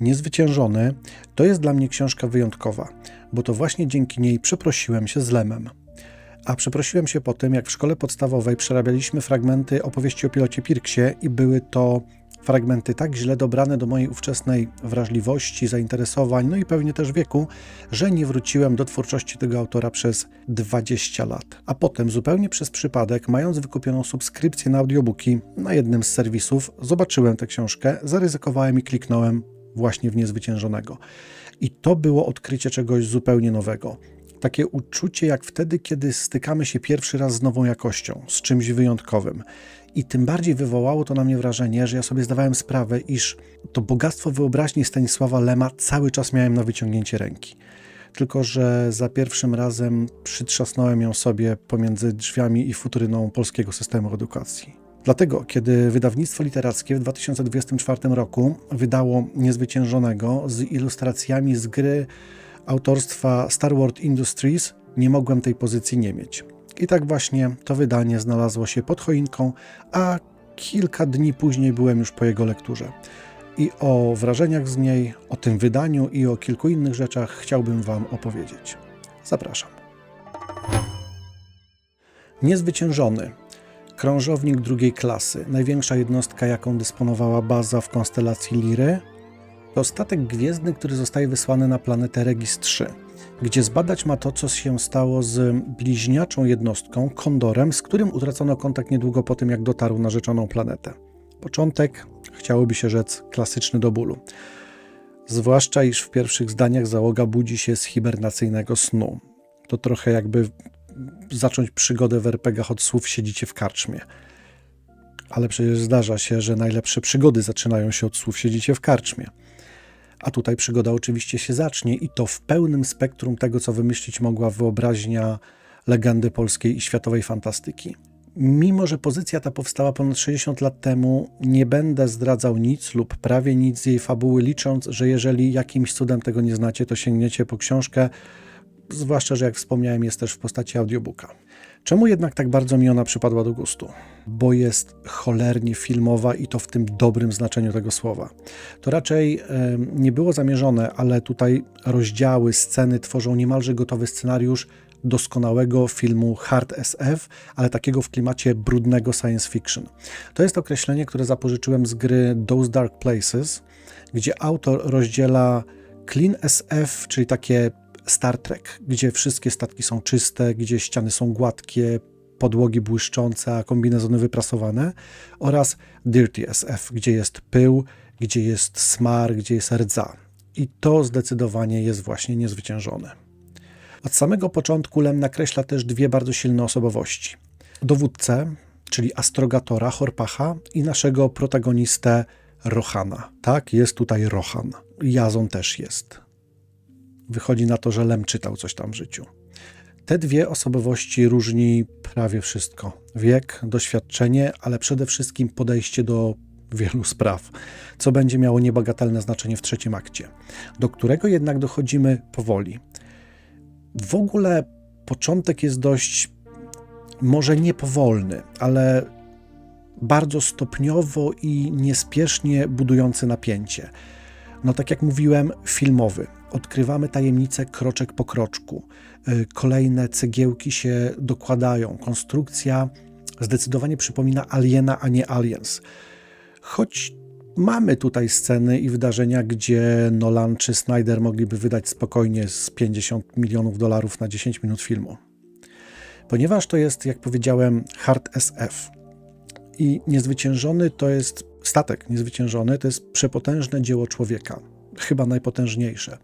Niezwyciężony to jest dla mnie książka wyjątkowa, bo to właśnie dzięki niej przeprosiłem się z Lemem. A przeprosiłem się po tym, jak w szkole podstawowej przerabialiśmy fragmenty opowieści o pilocie Pirksie i były to fragmenty tak źle dobrane do mojej ówczesnej wrażliwości, zainteresowań, no i pewnie też wieku, że nie wróciłem do twórczości tego autora przez 20 lat. A potem, zupełnie przez przypadek, mając wykupioną subskrypcję na audiobooki na jednym z serwisów, zobaczyłem tę książkę, zaryzykowałem i kliknąłem właśnie w Niezwyciężonego. I to było odkrycie czegoś zupełnie nowego. Takie uczucie jak wtedy, kiedy stykamy się pierwszy raz z nową jakością, z czymś wyjątkowym. I tym bardziej wywołało to na mnie wrażenie, że ja sobie zdawałem sprawę, iż to bogactwo wyobraźni Stanisława Lema cały czas miałem na wyciągnięcie ręki. Tylko, że za pierwszym razem przytrzasnąłem ją sobie pomiędzy drzwiami i futryną polskiego systemu edukacji. Dlatego, kiedy wydawnictwo literackie w 2024 roku wydało Niezwyciężonego z ilustracjami z gry autorstwa Star Wars Industries, nie mogłem tej pozycji nie mieć. I tak właśnie to wydanie znalazło się pod choinką, a kilka dni później byłem już po jego lekturze. I o wrażeniach z niej, o tym wydaniu i o kilku innych rzeczach chciałbym Wam opowiedzieć. Zapraszam. Niezwyciężony. Krążownik drugiej klasy, największa jednostka, jaką dysponowała baza w konstelacji Liry, to statek gwiezdny, który zostaje wysłany na planetę Regis 3 gdzie zbadać ma to, co się stało z bliźniaczą jednostką, Kondorem, z którym utracono kontakt niedługo po tym, jak dotarł na rzeczoną planetę. Początek, chciałoby się rzec, klasyczny do bólu. Zwłaszcza, iż w pierwszych zdaniach załoga budzi się z hibernacyjnego snu. To trochę jakby zacząć przygodę w RPGach od słów siedzicie w karczmie. Ale przecież zdarza się, że najlepsze przygody zaczynają się od słów siedzicie w karczmie. A tutaj przygoda oczywiście się zacznie i to w pełnym spektrum tego, co wymyślić mogła wyobraźnia legendy polskiej i światowej fantastyki. Mimo, że pozycja ta powstała ponad 60 lat temu, nie będę zdradzał nic lub prawie nic z jej fabuły, licząc, że jeżeli jakimś cudem tego nie znacie, to sięgniecie po książkę, zwłaszcza, że jak wspomniałem, jest też w postaci audiobooka. Czemu jednak tak bardzo mi ona przypadła do gustu? Bo jest cholernie filmowa i to w tym dobrym znaczeniu tego słowa. To raczej e, nie było zamierzone, ale tutaj rozdziały, sceny tworzą niemalże gotowy scenariusz doskonałego filmu hard SF, ale takiego w klimacie brudnego science fiction. To jest określenie, które zapożyczyłem z gry Those Dark Places, gdzie autor rozdziela clean SF, czyli takie Star Trek, gdzie wszystkie statki są czyste, gdzie ściany są gładkie, podłogi błyszczące, a kombinezony wyprasowane, oraz Dirty SF, gdzie jest pył, gdzie jest smar, gdzie jest rdza. I to zdecydowanie jest właśnie niezwyciężone. Od samego początku Lem nakreśla też dwie bardzo silne osobowości. Dowódcę, czyli astrogatora Horpacha i naszego protagonistę Rohana. Tak, jest tutaj Rohan. Jazon też jest. Wychodzi na to, że Lem czytał coś tam w życiu. Te dwie osobowości różni prawie wszystko: wiek, doświadczenie, ale przede wszystkim podejście do wielu spraw, co będzie miało niebagatelne znaczenie w trzecim akcie, do którego jednak dochodzimy powoli. W ogóle początek jest dość, może nie powolny, ale bardzo stopniowo i niespiesznie budujący napięcie. No, tak jak mówiłem, filmowy odkrywamy tajemnicę kroczek po kroczku. Y, kolejne cegiełki się dokładają. Konstrukcja zdecydowanie przypomina Aliena, a nie Aliens. Choć mamy tutaj sceny i wydarzenia, gdzie Nolan czy Snyder mogliby wydać spokojnie z 50 milionów dolarów na 10 minut filmu. Ponieważ to jest, jak powiedziałem, hard SF i niezwyciężony to jest statek niezwyciężony, to jest przepotężne dzieło człowieka chyba najpotężniejsze.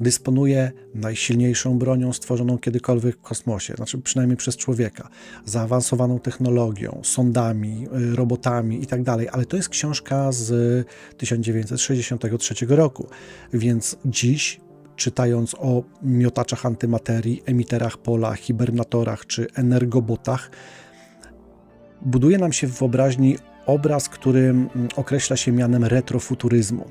Dysponuje najsilniejszą bronią stworzoną kiedykolwiek w kosmosie, znaczy przynajmniej przez człowieka, zaawansowaną technologią, sondami, y, robotami itd. Tak Ale to jest książka z 1963 roku, więc dziś czytając o miotaczach antymaterii, emiterach pola, hibernatorach czy energobotach, buduje nam się w wyobraźni obraz, który mm, określa się mianem retrofuturyzmu,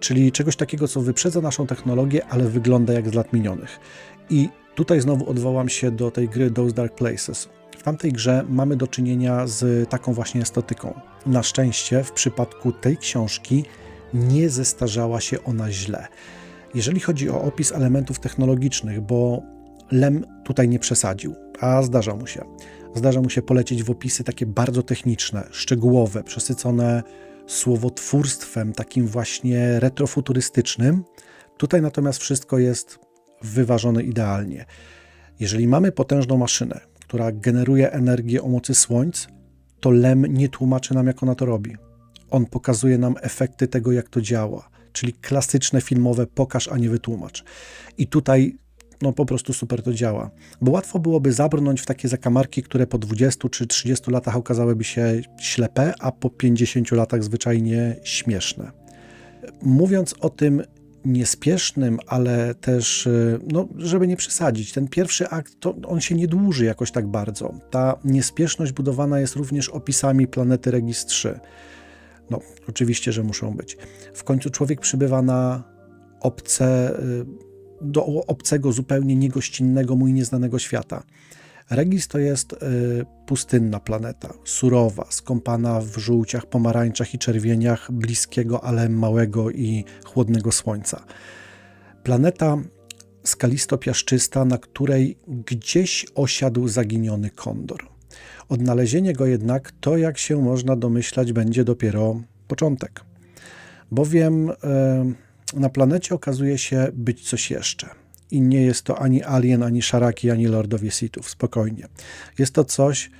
czyli czegoś takiego, co wyprzedza naszą technologię, ale wygląda jak z lat minionych. I tutaj znowu odwołam się do tej gry Those Dark Places. W tamtej grze mamy do czynienia z taką właśnie estetyką. Na szczęście w przypadku tej książki nie zestarzała się ona źle. Jeżeli chodzi o opis elementów technologicznych, bo Lem tutaj nie przesadził, a zdarza mu się. Zdarza mu się polecieć w opisy takie bardzo techniczne, szczegółowe, przesycone słowotwórstwem takim właśnie retrofuturystycznym. Tutaj natomiast wszystko jest wyważone idealnie. Jeżeli mamy potężną maszynę, która generuje energię o mocy słońc, to Lem nie tłumaczy nam, jak ona to robi. On pokazuje nam efekty tego, jak to działa, czyli klasyczne filmowe pokaż, a nie wytłumacz. I tutaj no po prostu super to działa. Bo łatwo byłoby zabrnąć w takie zakamarki, które po 20 czy 30 latach okazałyby się ślepe, a po 50 latach zwyczajnie śmieszne. Mówiąc o tym niespiesznym, ale też, y, no, żeby nie przesadzić, ten pierwszy akt, to on się nie dłuży jakoś tak bardzo. Ta niespieszność budowana jest również opisami planety Regis 3. No, oczywiście, że muszą być. W końcu człowiek przybywa na obce y, do obcego, zupełnie niegościnnego, mu nieznanego świata. Regis to jest y, pustynna planeta, surowa, skąpana w żółciach, pomarańczach i czerwieniach bliskiego, ale małego i chłodnego słońca. Planeta skalisto-piaszczysta, na której gdzieś osiadł zaginiony kondor. Odnalezienie go jednak to, jak się można domyślać, będzie dopiero początek. Bowiem y, na planecie okazuje się być coś jeszcze. I nie jest to ani Alien, ani Szaraki, ani Lordowie Sithów. Spokojnie. Jest to coś,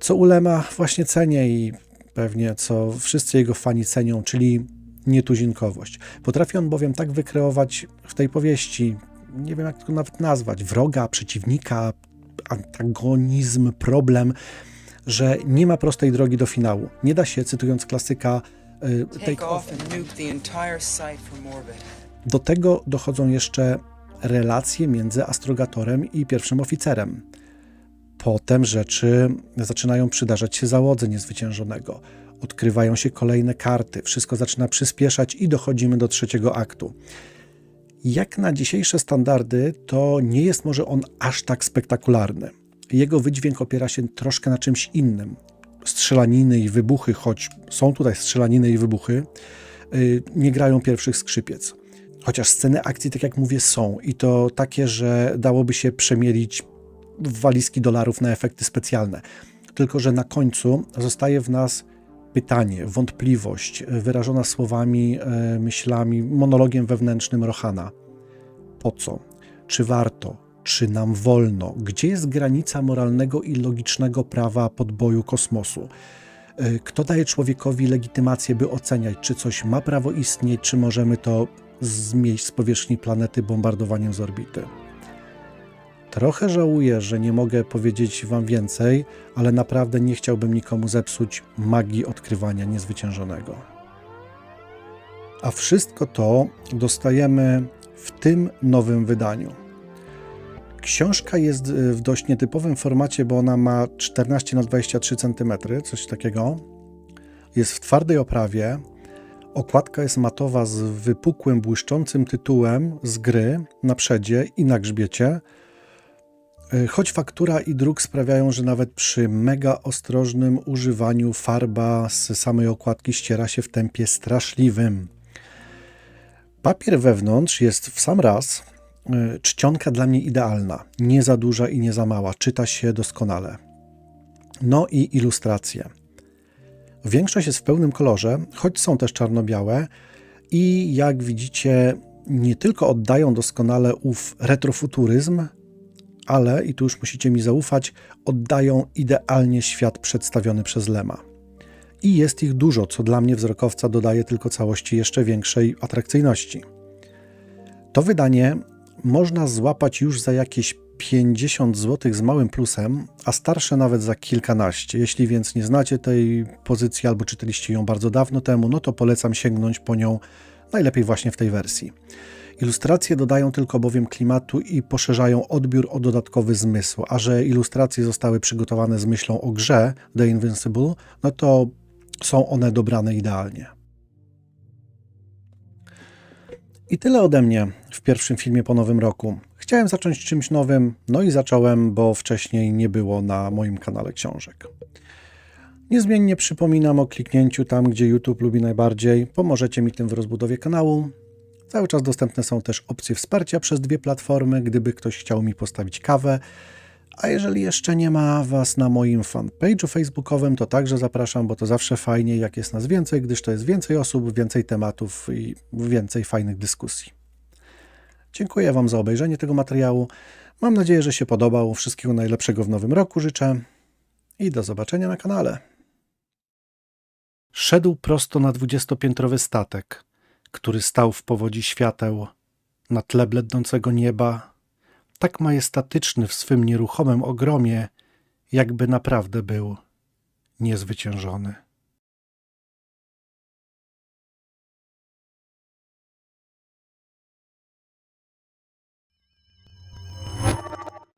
co Ulema właśnie cenię i pewnie co wszyscy jego fani cenią, czyli nietuzinkowość. Potrafi on bowiem tak wykreować w tej powieści, nie wiem jak to nawet nazwać, wroga, przeciwnika, antagonizm, problem, że nie ma prostej drogi do finału. Nie da się, cytując klasyka, take off and nuke the entire site from orbit. Do tego dochodzą jeszcze relacje między astrogatorem i pierwszym oficerem. Potem rzeczy zaczynają przydarzać się załodze niezwyciężonego. Odkrywają się kolejne karty, wszystko zaczyna przyspieszać i dochodzimy do trzeciego aktu. Jak na dzisiejsze standardy, to nie jest może on aż tak spektakularny. Jego wydźwięk opiera się troszkę na czymś innym strzelaniny i wybuchy, choć są tutaj strzelaniny i wybuchy, y, nie grają pierwszych skrzypiec. Chociaż sceny akcji, tak jak mówię, są i to takie, że dałoby się przemielić walizki dolarów na efekty specjalne. Tylko, że na końcu zostaje w nas pytanie, wątpliwość wyrażona słowami, e, myślami, monologiem wewnętrznym Rohana. Po co? Czy warto? Czy nam wolno? Gdzie jest granica moralnego i logicznego prawa podboju kosmosu? E, kto daje człowiekowi legitymację, by oceniać, czy coś ma prawo istnieć, czy możemy to zmieść z powierzchni planety bombardowaniem z orbity? Trochę żałuję, że nie mogę powiedzieć Wam więcej, ale naprawdę nie chciałbym nikomu zepsuć magii odkrywania niezwyciężonego. A wszystko to dostajemy w tym nowym wydaniu. Książka jest y, w dość nietypowym formacie, bo ona ma 14 na 23 cm, coś takiego. Jest w twardej oprawie. Okładka jest matowa z wypukłym, błyszczącym tytułem z gry na przedzie i na grzbiecie. Y, choć faktura i druk sprawiają, że nawet przy mega ostrożnym używaniu farba z samej okładki ściera się w tempie straszliwym. Papier wewnątrz jest w sam raz czcionka dla mnie idealna. Nie za duża i nie za mała. Czyta się doskonale. No i ilustracje. Większość jest w pełnym kolorze, choć są też czarno-białe i jak widzicie, nie tylko oddają doskonale ów retrofuturyzm, ale, i tu już musicie mi zaufać, oddają idealnie świat przedstawiony przez Lema. I jest ich dużo, co dla mnie wzrokowca dodaje tylko całości jeszcze większej atrakcyjności. To wydanie można złapać już za jakieś 50 zł z małym plusem, a starsze nawet za kilkanaście. Jeśli więc nie znacie tej pozycji albo czytaliście ją bardzo dawno temu, no to polecam sięgnąć po nią najlepiej właśnie w tej wersji. Ilustracje dodają tylko bowiem klimatu i poszerzają odbiór o dodatkowy zmysł, a że ilustracje zostały przygotowane z myślą o grze The Invincible, no to są one dobrane idealnie. I tyle ode mnie w pierwszym filmie po nowym roku. Chciałem zacząć czymś nowym, no i zacząłem, bo wcześniej nie było na moim kanale książek. Niezmiennie przypominam o kliknięciu tam, gdzie YouTube lubi najbardziej. Pomożecie mi tym w rozbudowie kanału. Cały czas dostępne są też opcje wsparcia przez dwie platformy, gdyby ktoś chciał mi postawić kawę. A jeżeli jeszcze nie ma Was na moim fanpage'u facebookowym, to także zapraszam, bo to zawsze fajnie, jak jest nas więcej, gdyż to jest więcej osób, więcej tematów i więcej fajnych dyskusji. Dziękuję Wam za obejrzenie tego materiału. Mam nadzieję, że się podobał. Wszystkiego najlepszego w nowym roku życzę i do zobaczenia na kanale. Szedł prosto na dwudziestopiętrowy statek, który stał w powodzi świateł, na tle blednącego nieba, tak majestatyczny w swym nieruchomym ogromie, jakby naprawdę był niezwyciężony.